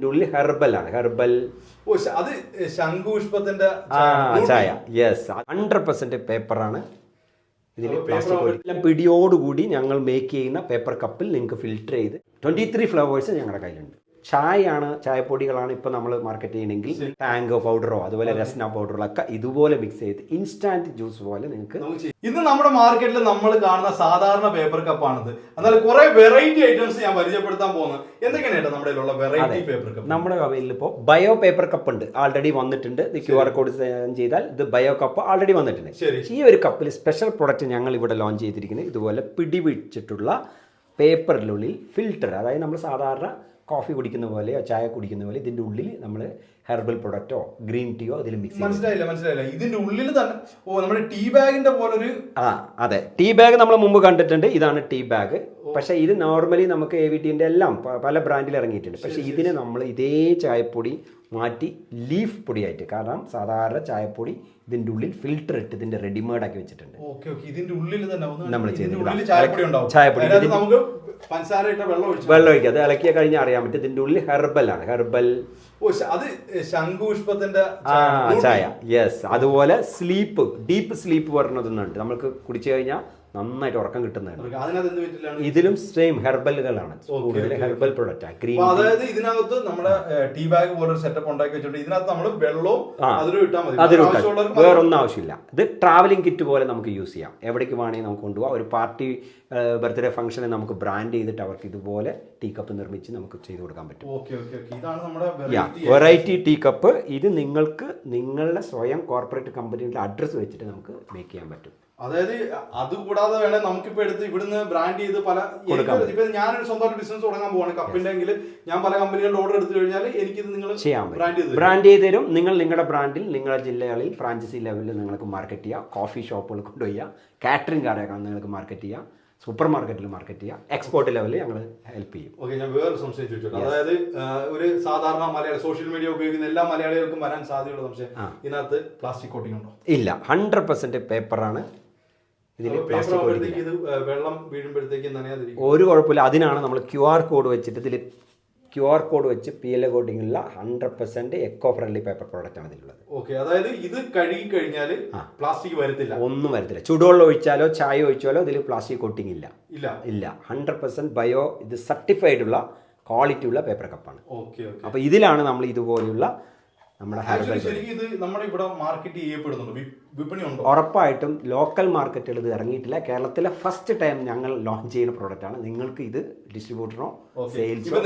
ഇതിന്റെ ഉള്ളിൽ ഹെർബൽ ആണ്. ഹെർബൽ. അത് ശംഖുപുഷ്പത്തിന്റെ ചായ. യെസ് ഹൺഡ്രഡ് പെർസെന്റ് പേപ്പറാണ്. ഇതിൽ എല്ലാം പിടിയോടുകൂടി ഞങ്ങൾ മേക്ക് ചെയ്യുന്ന പേപ്പർ കപ്പിൽ നിങ്ങൾക്ക് ഫിൽറ്റർ ചെയ്ത് ട്വന്റി ത്രീ ഫ്ലവേഴ്സ് ഞങ്ങളുടെ കയ്യിലുണ്ട്. ചായയാണ് ചായപ്പൊടികളാണ് ഇപ്പോൾ നമ്മൾ മാർക്കറ്റ് ചെയ്യണമെങ്കിൽ ടാങ്കോ പൗഡറോ അതുപോലെ രസ്ന പൗഡറോ ഒക്കെ ഇതുപോലെ മിക്സ് ചെയ്ത് ഇൻസ്റ്റാന്റ് ജ്യൂസ് പോലെ നിങ്ങൾക്ക് ഇത് ഇന്ന് നമ്മുടെ മാർക്കറ്റിൽ നമ്മൾ കാണുന്ന സാധാരണ പേപ്പർ കപ്പാണിത് എന്നാൽ കുറെ വെറൈറ്റി ഐറ്റംസ് ഞാൻ പരിചയപ്പെടുത്താൻ പോകുന്നത് എന്തൊക്കെയാണ് നമ്മുടെ വെറൈറ്റി പേപ്പർ കപ്പ് നമ്മുടെ കവയിൽ ഇപ്പോൾ ബയോ പേപ്പർ കപ്പ് ഉണ്ട്. ആൾറെഡി വന്നിട്ടുണ്ട്. ഇത് ക്യു ആർ കോഡ് ചെയ്താൽ ഇത് ബയോ കപ്പ് ആൾറെഡി വന്നിട്ടുണ്ട്. ശരി. ഈ ഒരു കപ്പിൽ സ്പെഷ്യൽ പ്രൊഡക്റ്റ് ഞങ്ങൾ ഇവിടെ ലോഞ്ച് ചെയ്തിരിക്കുന്നത് ഇതുപോലെ പിടിപിടിച്ചിട്ടുള്ള പേപ്പറിനുള്ളിൽ ഫിൽറ്റർ അതായത് നമ്മൾ സാധാരണ കോഫി കുടിക്കുന്ന പോലെയോ ചായ കുടിക്കുന്ന പോലെ ഇതിന്റെ ഉള്ളിൽ നമ്മൾ ഹെർബൽ പ്രൊഡക്റ്റോ ഗ്രീൻ ടീയോ അതിൽ മിക്സ് മനസ്സിലായില്ല മനസ്സിലായില്ല. ഇതിന്റെ ഉള്ളിൽ തന്നെ ഓ നമ്മുടെ ടീ ബാഗിന്റെ പോലൊരു ആ അതെ. ടീ ബാഗ് നമ്മൾ മുമ്പ് കണ്ടിട്ടുണ്ട്. ഇതാണ് ടീ ബാഗ് പക്ഷേ ഇത് നോർമലി നമുക്ക് എ വി ടീന്റെ എല്ലാം പല ബ്രാൻഡിൽ ഇറങ്ങിയിട്ടുണ്ട്. പക്ഷേ ഇതിന് നമ്മൾ ഇതേ ചായപ്പൊടി മാറ്റി ലീഫ് പൊടിയായിട്ട്. കാരണം സാധാരണ ചായപ്പൊടി ഇതിന്റെ ഉള്ളിൽ ഫിൽട്ടർ ഇട്ട് ഇതിന്റെ റെഡിമെയ്ഡ് ആക്കി വെച്ചിട്ടുണ്ട്. ഇതിന്റെ ഉള്ളിൽ തന്നെ നമ്മൾ ഇതിന്റെ ചായപ്പൊടി വെള്ളം ഒഴിക്കുക. അത് ഇളക്കിയ കഴിഞ്ഞാൽ അറിയാൻ പറ്റും ഇതിന്റെ ഉള്ളിൽ ഹെർബൽ ആണ്. ഹെർബൽ അത് ശംഖുപുഷ്പത്തിന്റെ ആ ചായ. ചായ. യെസ് അതുപോലെ സ്ലീപ്പ് ഡീപ്പ് സ്ലീപ്പ് പറഞ്ഞതൊന്നുണ്ട് നമുക്ക് കുടിച്ചു കഴിഞ്ഞാൽ നന്നായിട്ട് ഉറക്കം കിട്ടുന്നതാണ്. ഇതിലും സെയിം ഹെർബലുകളാണ്. കൂടുതൽ ഹെർബൽ പ്രൊഡക്റ്റ് ഗ്രീൻ അതായത് ഇതിനകത്ത് നമ്മുടെ ടീ ബാഗ് പോലെ സെറ്റപ്പ് ഉണ്ടാക്കി വെച്ചിട്ടുണ്ട്. ഇതിനകത്ത് നമ്മൾ വെള്ളവും ആ. അതിലും ഇട്ടാൽ മതി. അതിൽ വേറൊന്നും ആവശ്യമില്ല. ഇത് ട്രാവലിംഗ് കിറ്റ് പോലെ നമുക്ക് യൂസ് ചെയ്യാം. എവിടേക്ക് വേണമെങ്കിൽ നമുക്ക് കൊണ്ടുപോകാം ഒരു പാർട്ടി ബർത്ത്ഡേ ഫംഗ്ഷനെ നമുക്ക് ബ്രാൻഡ് ചെയ്തിട്ട് അവർക്ക് ഇതുപോലെ ടീ കപ്പ് നിർമ്മിച്ച് നമുക്ക് ചെയ്തു കൊടുക്കാൻ പറ്റും. വെറൈറ്റി ടീ കപ്പ് ഇത് നിങ്ങൾക്ക് നിങ്ങളുടെ സ്വയം കോർപ്പറേറ്റ് കമ്പനിയുടെ അഡ്രസ്സ് വെച്ചിട്ട് നമുക്ക് മേക്ക് ചെയ്യാൻ പറ്റും. അതായത് അത് കൂടാതെ വേണേ നമുക്കിപ്പോ എടുത്ത് ഇവിടുന്ന് ബ്രാൻഡ് ചെയ്ത് പല ഇപ്പൊ ഞാനൊരു സ്വന്തമായിട്ട് ബിസിനസ് തുടങ്ങാൻ പോവാണ്. കപ്പിന്റെ എങ്കിൽ ഞാൻ പല കമ്പനികളുടെ ഓർഡർ എടുത്തു കഴിഞ്ഞാൽ എനിക്ക് നിങ്ങൾ ചെയ്യാൻ ബ്രാൻഡ് ചെയ്ത് ബ്രാൻഡ് ചെയ്ത് തരും. നിങ്ങൾ നിങ്ങളുടെ ബ്രാൻഡിൽ നിങ്ങളുടെ ജില്ലകളിൽ ഫ്രാഞ്ചൈസി ലെവലിൽ നിങ്ങൾക്ക് മാർക്കറ്റ് ചെയ്യാം. കോഫി ഷോപ്പുകൾ കൊണ്ടുപോയി കാറ്ററിംഗ് കടയൊക്കെ നിങ്ങൾക്ക് മാർക്കറ്റ് ചെയ്യാം. സൂപ്പർ മാർക്കറ്റിൽ മാർക്കറ്റ് ചെയ്യാം. എക്സ്പോർട്ട് ലെവലിൽ ഞങ്ങൾ ഹെൽപ്പ് ചെയ്യും. ഓക്കെ ഞാൻ വേറെ സംശയം ചോദിച്ചോട്ടെ? അതായത് ഒരു സാധാരണ മലയാളി സോഷ്യൽ മീഡിയ ഉപയോഗിക്കുന്ന എല്ലാ മലയാളികൾക്കും വരാൻ സാധ്യതയുള്ള സംശയം. ഇതിനകത്ത് പ്ലാസ്റ്റിക് കോട്ടിംഗ് ഉണ്ടോ? ഇല്ല. ഹൺഡ്രഡ് പേപ്പറാണ് ഇതിൽ വെള്ളം വീഴുമ്പോഴത്തേക്ക് ഒരു കുഴപ്പമില്ല. അതിനാണ് നമ്മൾ ക്യു ആർ കോഡ് വെച്ചിട്ട് ഇതിൽ ക്യു ആർ കോഡ് വെച്ച് പി എൽ എ ഉള്ള hundred percent eco friendly paper product ആണ് ഇതിലുള്ളത്. ഓക്കെ അതായത് ഇത് കഴുകി കഴിഞ്ഞാൽ പ്ലാസ്റ്റിക് വരത്തില്ല. ഒന്നും വരത്തില്ല. ചുടുവെള്ളം ഒഴിച്ചാലോ ചായ ഒഴിച്ചാലോ ഇതിൽ പ്ലാസ്റ്റിക് കോട്ടിംഗ് ഇല്ല. ഇല്ല. ഇല്ല. ഹൺഡ്രഡ് പെർസെന്റ് ബയോ ഇത് സർട്ടിഫൈഡ് ഉള്ള ക്വാളിറ്റി ഉള്ള പേപ്പർ കപ്പാണ് ഓക്കെ ഓക്കെ അപ്പോൾ ഇതിലാണ് നമ്മൾ ഇതുപോലെയുള്ള നമ്മുടെ ഹെർബൽ ശരിക്കും ഇത് നമ്മുടെ ഇവിടെ മാർക്കറ്റ് ചെയ്യപ്പെടുന്നുണ്ട്. വിപണി ഉണ്ടോ ഉറപ്പായിട്ടും ലോക്കൽ മാർക്കറ്റുകൾ ഇത് ഇറങ്ങിയിട്ടില്ല. കേരളത്തിലെ ഫസ്റ്റ് ടൈം ഞങ്ങൾ ലോഞ്ച് ചെയ്യുന്ന പ്രോഡക്റ്റ് ആണ്. നിങ്ങൾക്ക് ഇത് ഡിസ്ട്രിബ്യൂട്ടറോ സെയിൽസോ